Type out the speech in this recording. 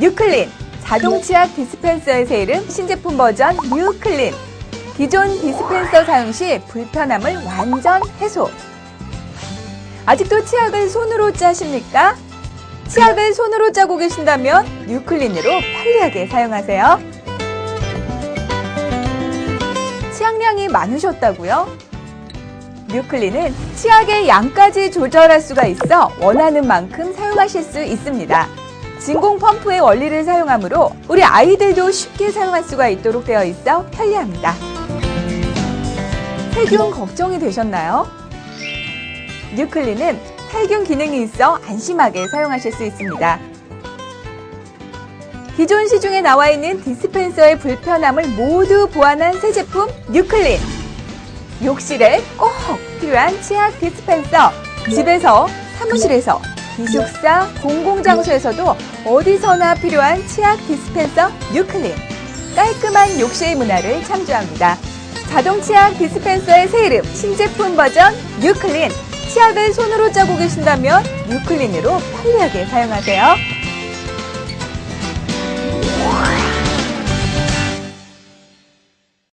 뉴클린 자동 치약 디스펜서의 새 이름 신제품 버전 뉴클린 기존 디스펜서 사용 시 불편함을 완전 해소 아직도 치약을 손으로 짜십니까? 치약을 손으로 짜고 계신다면 뉴클린으로 편리하게 사용하세요. 치약량이 많으셨다고요? 뉴클린은 치약의 양까지 조절할 수가 있어 원하는 만큼 사용하실 수 있습니다. 진공 펌프의 원리를 사용하므로 우리 아이들도 쉽게 사용할 수가 있도록 되어 있어 편리합니다. 세균 걱정이 되셨나요? 뉴클린은 살균 기능이 있어 안심하게 사용하실 수 있습니다. 기존 시중에 나와 있는 디스펜서의 불편함을 모두 보완한 새 제품 뉴클린. 욕실에 꼭 필요한 치약 디스펜서. 집에서, 사무실에서, 기숙사, 공공장소에서도 어디서나 필요한 치약 디스펜서 뉴클린. 깔끔한 욕실 문화를 창조합니다. 자동 치약 디스펜서의 새 이름 신제품 버전 뉴클린. 치약을 손으로 짜고 계신다면 뉴클린으로 편리하게 사용하세요.